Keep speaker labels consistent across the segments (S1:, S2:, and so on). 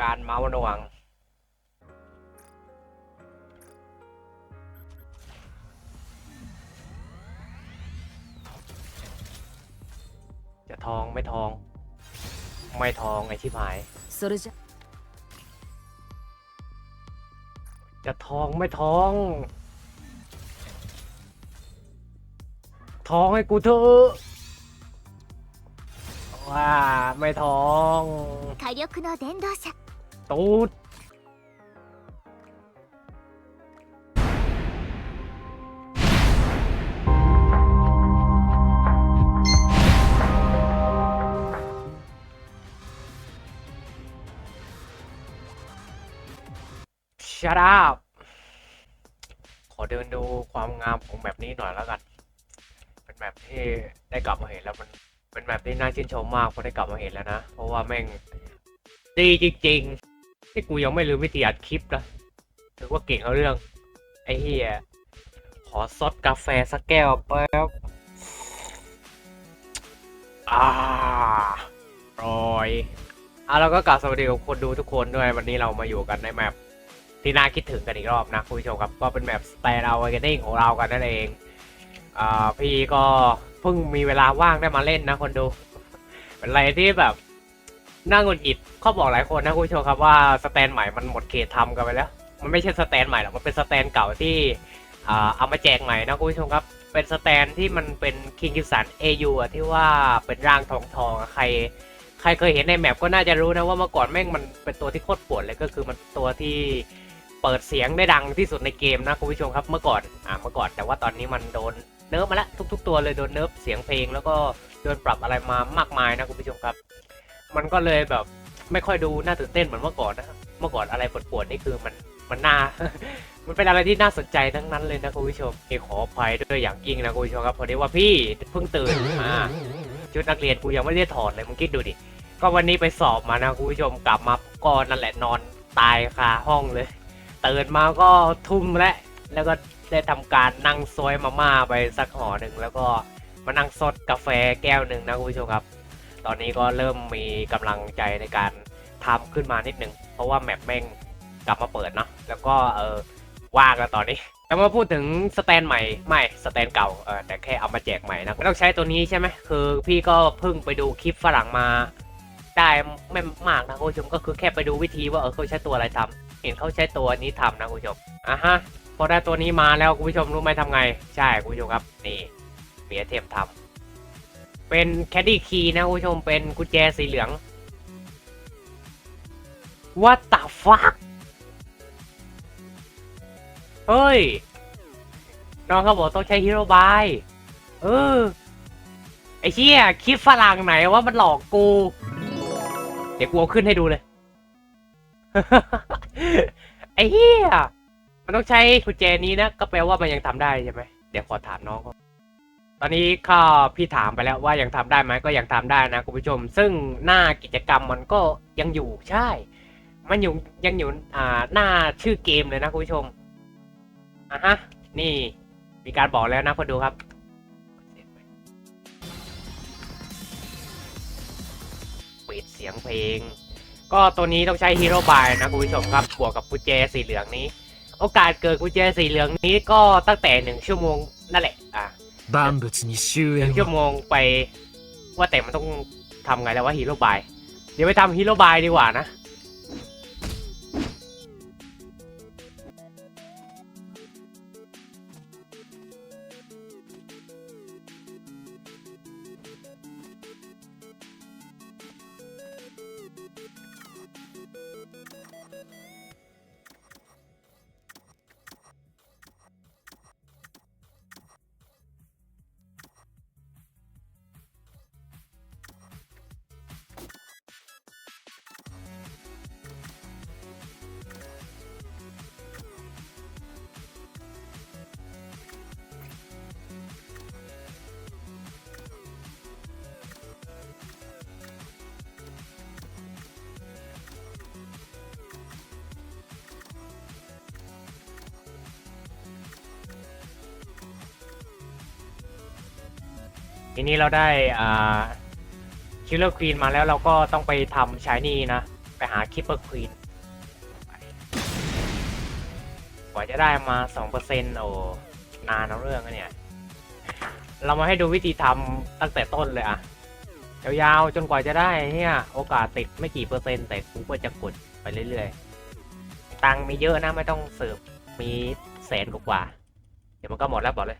S1: การเมาส์หน่วง จะทองไม่ทอง ไม่ทองไอชิบหาย
S2: それじゃ
S1: จะทองไม่ทอง ทองให้กูเถอะว่าไม่ทอง
S3: 火力の伝導者
S1: ตูดชัดอัพขอเดินดูความงามของแบบนี้หน่อยแล้วกัน เป็นแบบที่ได้กลับมาเห็นแล้วมันเป็นแบบที่น่าชื่นชมมากเพราะได้กลับมาเห็นแล้วนะ เพราะว่าแม่งดีจริงๆ ที่กูยังไม่ลืมวิธีอัดคลิปนะถือว่าเก่งเอาเรื่อง ไอ้เฮียขอซดกาแฟสักแก้วแป๊บอ่าร่อยอะเราก็กลับสวัสดีกับคนดูทุกคนด้วยวันนี้เรามาอยู่กันในแมปที่น่าคิดถึงกันอีกรอบนะคุณผู้ชมครับก็เป็นแมป Stand Out Awakening ของเรากันนั่นเองอ่าพี่ก็เพิ่งมีเวลาว่างได้มาเล่นนะคนดูเป็นอะไรที่แบบ น่าหงุดหงิดเขาบอกหลายคนนะคุณผู้ชมครับว่าสแตนใหม่มันหมดเขตทำกันไปแล้ว มันไม่ใช่สแตนใหม่หรอกมันเป็นสแตนเก่าที่อ่าเอามาแจกใหม่นะคุณผู้ชมครับ เป็นสแตนที่มันเป็นคิงกิสันเอยูอะที่ว่าเป็นร่างทองทองอะใครใครเคยเห็นในแมปก็น่าจะรู้นะว่าเมื่อก่อนแม่งมันเป็นตัวที่โคตรปวดเลยก็คือมันตัวที่เปิดเสียงได้ดังที่สุดในเกมนะคุณผู้ชมครับเมื่อก่อนอ่าเมื่อก่อนแต่ว่าตอนนี้มันโดนเนิร์ฟมาแล้วทุก ๆ ตัวเลยโดนเนิร์ฟเสียงเพลงแล้วก็โดนปรับอะไรมามากมายนะคุณผู้ชมครับ มันก็เลยแบบ ไม่ค่อยดูน่าตื่นเต้นเหมือนเมื่อก่อนนะเมื่อก่อนอะไรปวดๆนี่คือมันมันน่า มันเป็นอะไรที่น่าสนใจทั้งนั้นเลยนะคุณผู้ชมเอขออภัยด้วยอย่างยิ่งนะคุณผู้ชมครับพอดีว่าพี่เพิ่งตื่นมาชุดนักเรียนกูยังไม่ได้ถอดเลยมึงคิดดูดิก็วันนี้ไปสอบมานะคุณผู้ชมกลับมาก็นั่นแหละนอนตายคาห้องเลยตื่นมาก็ทุ่มแล้วแล้วก็ได้ทำการนั่งซอยมาม่าไปสักห่อหนึ่งแล้วก็มานั่งซดกาแฟแก้วหนึ่งนะคุณผู้ชมครับ ตอนนี้ก็เริ่มมีกำลังใจในการทำขึ้นมานิดนึง เพราะว่าแมปแม่งกลับมาเปิดเนาะแล้วก็เออว่างแล้วตอนนี้แต่มาพูดถึงสแตนใหม่ไม่สแตนเก่าเออแต่แค่เอามาแจกใหม่นะไม่ต้องใช้ตัวนี้ใช่ไหมคือพี่ก็เพิ่งไปดูคลิปฝรั่งมาได้ไม่มากนะคุณผู้ชมก็คือแค่ไปดูวิธีว่าเออเขาใช้ตัวอะไรทำเห็นเขาใช้ตัวนี้ทำนะคุณผู้ชมอะฮะพอได้ตัวนี้มาแล้วคุณผู้ชมรู้ไหมทำไง ใช่คุณผู้ชมครับนี่เมียเทมทำ เป็นแคดดี้คีนะคุณผู้ชมเป็นกุญแจสีเหลือง What the fuck เฮ้ย น้องเขาบอกต้องใช้ฮีโร่บาย เออ ไอ้เชี่ยคลิปฝรั่งไหนว่ามันหลอกกู เดี๋ยวกูเอาขึ้นให้ดูเลย ไอ้เหี้ย มันต้องใช้กุญแจนี้นะ ก็แปลว่ามันยังทำได้ใช่ไหม เดี๋ยวขอถามน้องก่อน อนนี้ข้าพี่ถามไปแล้วว่ายังทำได้ไหมก็ยังทำได้นะคุณผู้ชม ซึ่งหน้ากิจกรรมมันก็ยังอยู่ใช่ มันอยู่ยังอยู่อ่าหน้าชื่อเกมเลยนะคุณผู้ชมอะฮะนี่มีการบอกแล้วนะพอดูครับปิดเสียงเพลง ก็ตัวนี้ต้องใช้ฮีโร่บายนะคุณผู้ชมครับบวกกับกุญแจสีเหลืองนี้ โอกาสเกิดกุญแจสีเหลืองนี้ก็ตั้งแต่หนึ่งชั่วโมงนั่นแหละอะ
S4: 万物に終
S1: หนึ่ง
S4: 焉
S1: ชั่ว
S4: を
S1: โมงไป ว่าแต่มันต้องทำไงแล้วว่าฮีโร่บาย เดี๋ยวไปทำฮีโร่บายดีกว่านะ ทีนี้เราได้อ่าคิลเลอร์ควีนมาแล้วเราก็ต้องไปทำชายนี่นะ ไปหาคิปเปอร์ควีนกว่าจะได้มาสองเปอร์เซนต์โอ้นานเอาเรื่องอะเนี่ย เรามาให้ดูวิธีทำตั้งแต่ต้นเลยอะยาวๆจนกว่าจะได้เนี่ยโอกาสติดไม่กี่เปอร์เซ็นต์แต่กูก็จะกดไปเรื่อยๆ ตังมีเยอะนะไม่ต้องเสิร์ฟมีแสนกว่า เดี๋ยวมันก็หมดแล้วบอกเลย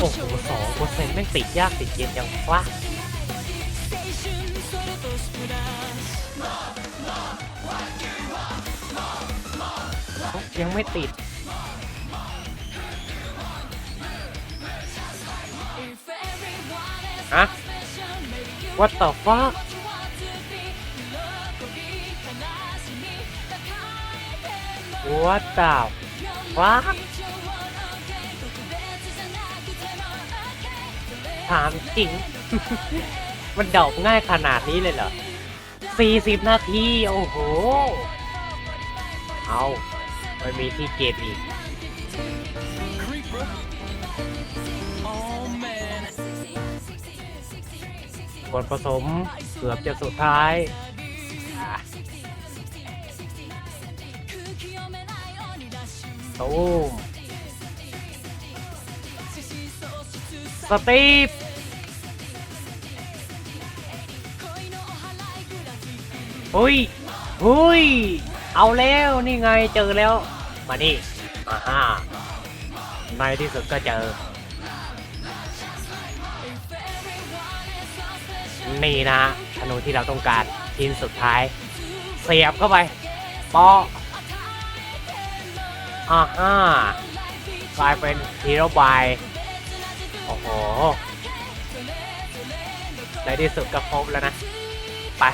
S1: โอ้โหสองเปอร์เซ็นต์ไม่งติดยากติดเย็นยังวะยังไม่ติดฮะ What the fuck What the fuck ถามจริง มันเดาง่ายขนาดนี้เลยเหรอ 40 นาที โอ้โห เอาไม่มีที่เก็บอีกบทผสมเกือบจะสุดท้าย โอ่ สตีฟหุยหุยเอาแล้วนี่ไงเจอแล้ว มานี่มาฮ่าในที่สุดก็เจอ นี่นะธนูที่เราต้องการชิ้นสุดท้าย เสียบเข้าไปปออ่าฮ่ากลายเป็นฮีโร่บาย โอ้โหในที่สุดก็ครบแล้วนะ ไป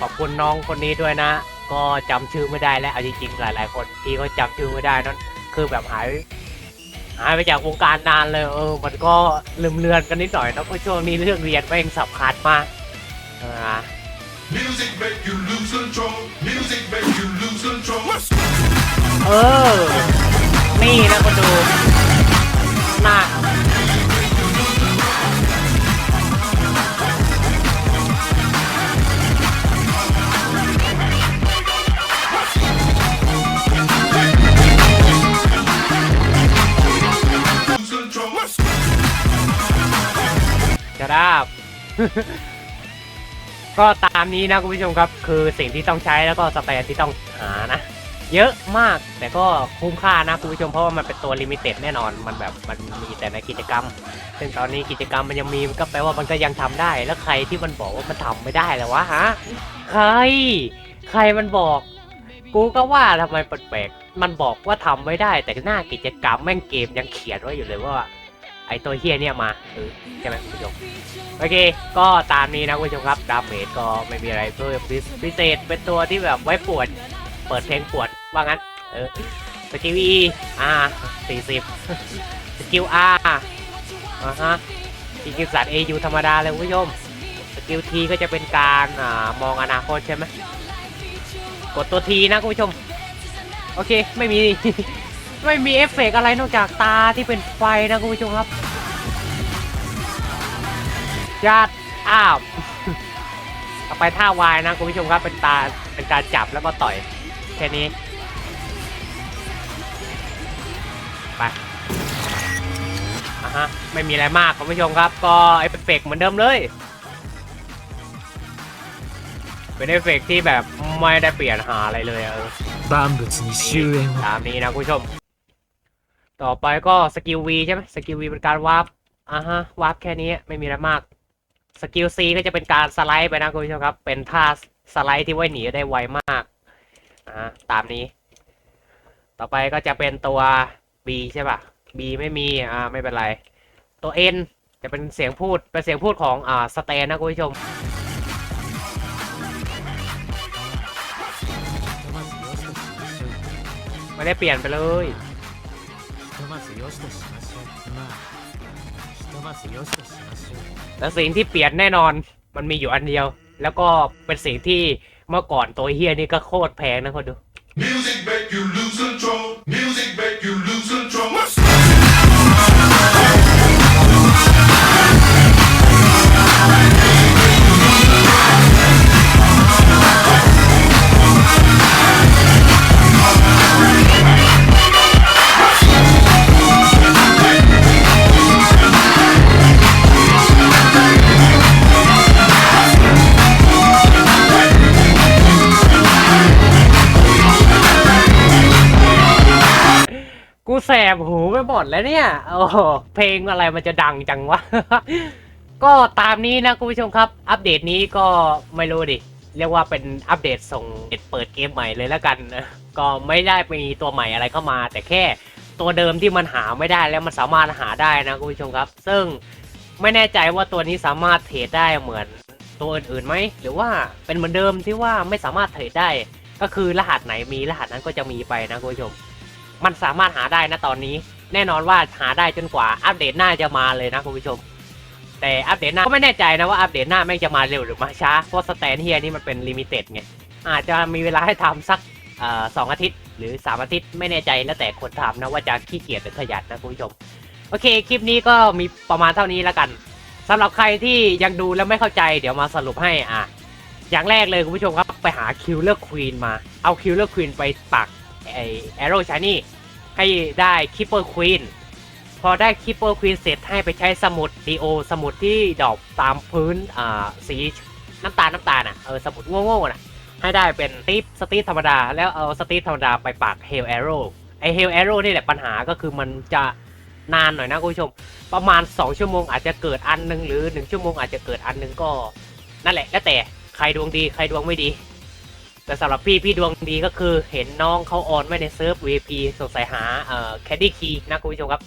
S1: ขอบคุณน้องคนนี้ด้วยนะ ก็จำชื่อไม่ได้แล้วเอาจริงๆหลาย ๆ คนที่เขาจำชื่อไม่ได้นั่นคือแบบหายหายไปจากวงการนานเลยเออ มันก็ลืมเลือนกันนิดหน่อยนะเพราะช่วงนี้เรื่องเรียนแม่งสำคัญมากอ่า
S4: Music make you lose control. Music make you lose control.
S1: เออ นี่นะคนดูหน้า ก็ตามนี้นะคุณผู้ชมครับ คือสิ่งที่ต้องใช้แล้วก็สเตนที่ต้องหานะ เยอะมากแต่ก็คุ้มค่านะคุณผู้ชมเพราะว่ามันเป็นตัวลิมิเต็ดแน่นอนมันแบบมันมีแต่ในกิจกรรม ซึ่งตอนนี้กิจกรรมมันยังมีก็แปลว่ามันก็ยังทำได้ แล้วใครที่มันบอกว่ามันทำไม่ได้แล้ววะฮะใคร ใครมันบอก กูก็ว่าทำไมแปลกๆมันบอกว่าทำไม่ได้ แต่หน้ากิจกรรมแม่งเกมยังเขียนไว้อยู่เลยว่า ไอตัวเฮียเนี่ยมาใช่ไหมคุณผู้ชมโอเค ก็ตามนี้นะคุณผู้ชมครับดาเมจก็ไม่มีอะไรเพิ่มพิเศษเป็นตัวที่แบบไว้ปวด เปิดเพลงปวดว่างั้น เออสกิล E อ่าสี่สิบสกิล R อ่าฮะสกิลสัตว์ AU ธรรมดาเลยคุณผู้ชม สกิล T ก็จะเป็นการอ่ามองอนาคตใช่ไหมกดตัว T นะคุณผู้ชม โอเค ไม่มี ไม่มีเอฟเฟกต์อะไรนอกจากตาที่เป็นไฟนะคุณผู้ชมครับ จัดอ้าว ต่อไปท่าวายนะคุณผู้ชมครับเป็นตาเป็นการจับแล้วก็ต่อยแค่นี้ ไปอ่ะฮะ ไม่มีอะไรมากคุณผู้ชมครับ ก็เอฟเฟกต์เหมือนเดิมเลย เป็นเอฟเฟกต์ที่แบบไม่ได้เปลี่ยนหาอะไรเลยอะเออ
S5: 万物に終焉を
S1: ตามนี้นะคุณผู้ชม ต่อไปก็สกิลวีใช่ไหมสกิลวีเป็นการวาร์ปอะฮะวาร์ปแค่นี้ไม่มีอะไรมากสกิลซีก็จะเป็นการสไลด์ไปนะคุณผู้ชมครับ เป็นท่าสไลด์ที่ว่าหนีได้ไวมากอ่าตามนี้ ต่อไปก็จะเป็นตัว B ใช่ป่ะ B ไม่มีอ่าไม่เป็นไร ตัว N จะเป็นเสียงพูดเป็นเสียงพูดของอ่าสเตนนะคุณผู้ชมไม่ได้เปลี่ยนไปเลย
S5: とまずよしとしましょうまあひとまずよしとしましょう
S1: แต่สิ่งที่เปลี่ยนแน่นอน มันมีอยู่อันเดียว แล้วก็เป็นสิ่งที่เมื่อก่อนตัวเฮียนี่ก็โคตรแพงนะคนดู
S4: Music make you lose control. Music make
S1: แล้วเนี่ย โอ้เพลงอะไรมันจะดังจังวะ ก็ตามนี้นะคุณผู้ชมครับ อัปเดตนี้ก็ไม่รู้ดิ เรียกว่าเป็นอัปเดตส่งเปิดเกมใหม่เลยแล้วกัน ก็ไม่ได้มีตัวใหม่อะไรเข้ามา แต่แค่ตัวเดิมที่มันหาไม่ได้แล้วมันสามารถหาได้นะคุณผู้ชมครับ ซึ่งไม่แน่ใจว่าตัวนี้สามารถเทรดได้เหมือนตัวอื่นๆไหม หรือว่าเป็นเหมือนเดิมที่ว่าไม่สามารถเทรดได้ ก็คือรหัสไหนมีรหัสนั้นก็จะมีไปนะคุณผู้ชม มันสามารถหาได้นะตอนนี้ แน่นอนว่าหาได้จนกว่าอัปเดตหน้าจะมาเลยนะคุณผู้ชม แต่อัปเดตหน้าก็ไม่แน่ใจนะว่าอัปเดตหน้าแม่งจะมาเร็วหรือมาช้าเพราะสแตนเฮียนี่มันเป็นลิมิเต็ดไงอาจจะมีเวลาให้ทำสักสองอาทิตย์ หรือสามอาทิตย์ไม่แน่ใจแล้วแต่คนทำนะว่าจะขี้เกียจหรือขยันนะคุณผู้ชม โอเคคลิปนี้ก็มีประมาณเท่านี้แล้วกันสำหรับใครที่ยังดูแล้วไม่เข้าใจเดี๋ยวมาสรุปให้อะอย่างแรกเลยคุณผู้ชมครับไปหาคิวเลอร์ควีนมาเอาคิวเลอร์ควีนไปปักไอแอโร่ชานี่ ให้ได้คิปเปอร์ควีนพอได้คิปเปอร์ควีนเสร็จให้ไปใช้สมุดดีโอสมุดที่ดอกตามพื้นอ่าสีน้ำตาลน้ำตาลอะเออสมุดโง่ๆน่ะให้ได้เป็นสตีฟสตีฟธรรมดา แล้วเอาสตีฟธรรมดาไปปักเฮลแอโร่ไอเฮลแอโร่นี่แหละปัญหาก็คือมันจะนานหน่อยนะคุณผู้ชม ประมาณ 2 ชั่วโมงอาจจะเกิดอันหนึงหรือ 1 ชั่วโมงอาจจะเกิดอันหนึงก็ นั่นแหละแล้วแต่ใครดวงดีใครดวงไม่ดี แต่สำหรับพี่พี่ดวงดีก็คือเห็นน้องเขาออนไว้ในเซิร์ฟ VP สงสัยหาเอ่อแคดดี้คีนะคุณผู้ชมครับ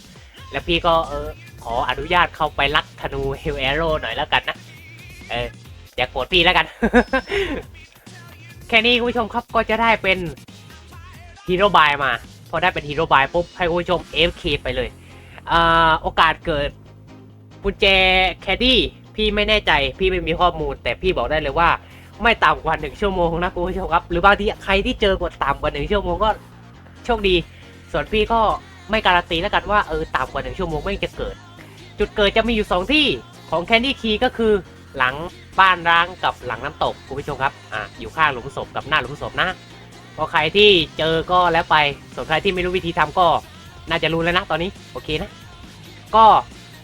S1: แล้วพี่ก็เออขออนุญาตเข้าไปลักธนูเฮลแอโร่หน่อยแล้วกันนะ เอออย่าโกรธพี่แล้วกัน แค่นี้คุณผู้ชมครับก็จะได้เป็นฮีโร่บายมา พอได้เป็นฮีโร่บายปุ๊บให้คุณผู้ชม FK ไปเลยอ่าโอกาสเกิดกุญแจแคดดี้พี่ไม่แน่ใจพี่ไม่มีข้อมูล แต่พี่บอกได้เลยว่า ไม่ต่ำกว่าหนึ่งชั่วโมงนะคุณผู้ชมครับ หรือบางทีใครที่เจอกดต่ำกว่าหนึ่งชั่วโมงก็โชคดี ส่วนพี่ก็ไม่การันตีแล้วกันว่าเออต่ำกว่าหนึ่งชั่วโมงไม่จะเกิด จุดเกิดจะมีอยู่สองที่ของแคนดี้คีก็คือหลังบ้านร้างกับหลังน้ำตกคุณผู้ชมครับอะอยู่ข้างหลุมศพกับหน้าหลุมศพนะพอใครที่เจอก็แล้วไปส่วนใครที่ไม่รู้วิธีทำก็น่าจะรู้แล้วนะตอนนี้โอเคนะ ก็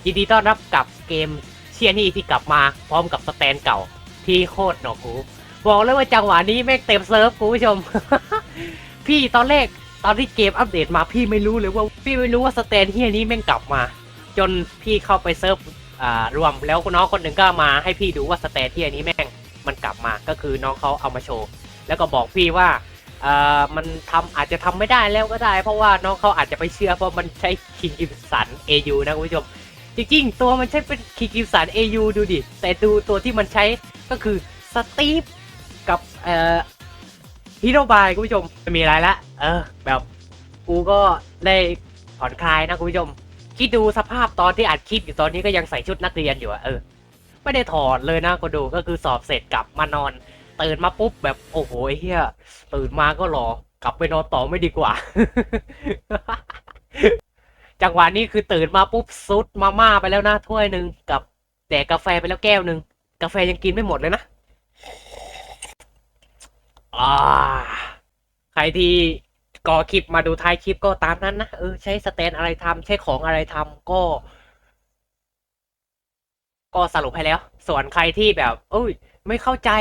S1: ยินดีต้อนรับกับเกมเชียร์นี่ที่กลับมาพร้อมกับสแตนเก่าีโคตรหนวกหูบอกเลยว่าจังหวะนี้แม่งเต็มเซิร์ฟคุณผู้ชม พี่ตอนแรกตอนที่เกมอัปเดตมาพี่ไม่รู้เลยว่าพี่ไม่รู้ว่าสเตนเฮียนี้แม่งกลับมา จนพี่เข้าไปเซิร์ฟอ่ารวมแล้วน้องคนหนึ่งก็มาให้พี่ดูว่าสเตนเฮียนี้แม่งมันกลับมาก็คือน้องเขาเอามาโชว์ แล้วก็บอกพี่ว่าเอ่อมันทำอาจจะทำไม่ได้แล้วก็ได้ เพราะว่าน้องเขาอาจจะไปเชื่อเพราะมันใช้คิงกิมสัน AU นะคุณผู้ชมจริงๆ ตัวมันใช้เป็นคิงกิมสัน AU ดูดิแต่ดูตัวที่มันใช้ ก็คือสตีฟกับเอ่อฮีโรบายคุณผู้ชมไม่มีอะไรละเออ แบบกูก็ได้ผ่อนคลายนะคุณผู้ชม คิดดูสภาพตอนที่อัดคลิปอยู่ตอนนี้ก็ยังใส่ชุดนักเรียนอยู่อะเออ ไม่ได้ถอดเลยนะก็ดูก็คือสอบเสร็จกลับมานอน ตื่นมาปุ๊บแบบโอ้โหเฮียตื่นมาก็รอกลับไปนอนต่อไม่ดีกว่า จังหวะนี้คือตื่นมาปุ๊บซุดมาม่าไปแล้วนะถ้วยหนึ่งกับแดกกาแฟไปแล้วแก้วหนึ่ง กาแฟยังกินไม่หมดเลยนะอใครที่ก่อคลิปมาดูท้ายคลิปก็ตามนั้นนะ เออ ใช้สแตนอะไรทำใช้ของอะไรทำก็ ก็สรุปให้แล้ว ส่วนใครที่แบบ เอ้ย ไม่เข้าใจ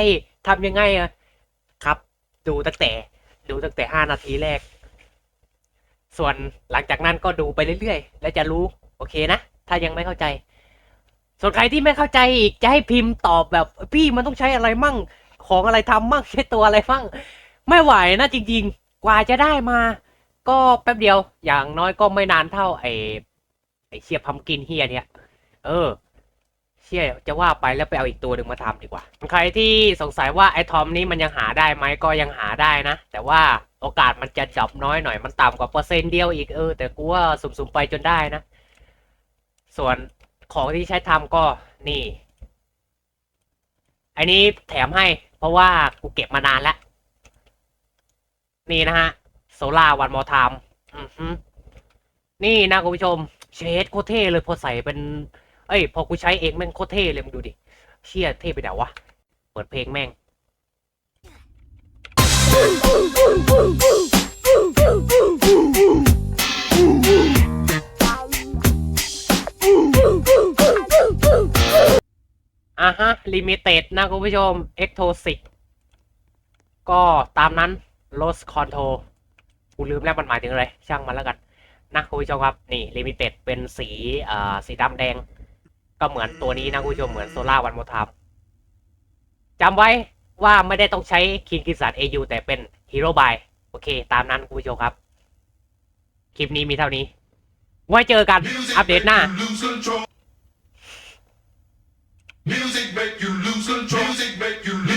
S1: ทำยังไงอะครับ ดูตั้งแต่ ดูตั้งแต่ห้านาทีแรก ส่วนหลังจากนั้นก็ดูไปเรื่อยๆ แล้วจะรู้ โอเคนะ ถ้ายังไม่เข้าใจ ส่วนใครที่ไม่เข้าใจอีกจะให้พิมพ์ตอบแบบ พี่มันต้องใช้อะไรมั่ง ของอะไรทำมั่งใช้ตัวอะไรมั่ง ไม่ไหวนะจริง ๆ กว่าจะได้มา ก็แป๊บเดียว อย่างน้อยก็ไม่นานเท่าไอ้ไอ้เชียพัมกินเฮียเนี่ย เออ เชี่ยจะว่าไปแล้วไปเอาอีกตัวหนึ่งมาทำดีกว่า ใครที่สงสัยว่าไอ้ทอมนี้มันยังหาได้ไหมก็ยังหาได้นะ แต่ว่าโอกาสมันจะจับน้อยหน่อยมันต่ำกว่าเปอร์เซ็นต์เดียวอีกเออแต่กูว่าสุ่มๆไปจนได้นะ ส่วน ของที่ใช้ทำก็นี่ อันนี้แถมให้ เพราะว่ากูเก็บมานานแล้ว นี่นะฮะโซล่าวันมอทามนี่นะคุณผู้ชม เชดโคเท่เลยพอใส่เป็น เอ้ย พอกูใช้เองแม่งโคเท่เลยมึงดูดิ เชี่ยเท่ไปเดี๋ยวะ เปิดเพลงแม่ง อะฮะลิมิเต็ดนะคุณผู้ชมเอ็กโทสิกก็ตามนั้น Lost Control กูลืมแล้วมันหมายถึงอะไร ช่างมันแล้วกันนะคุณผู้ชมครับ นี่ลิมิเต็ดเป็นสีอ่าสีดำแดง ก็เหมือนตัวนี้นะคุณผู้ชมเหมือนโซล่าวันโมทามจำไว้ว่าไม่ได้ต้องใช้คินกิสันเอยูแต่เป็นฮีโร่บายโอเค ตามนั้นคุณผู้ชมครับ คลิปนี้มีเท่านี้ ไว้เจอกันอัปเดตหน้า
S4: make you lose control. Music make you lose control. Music make you lose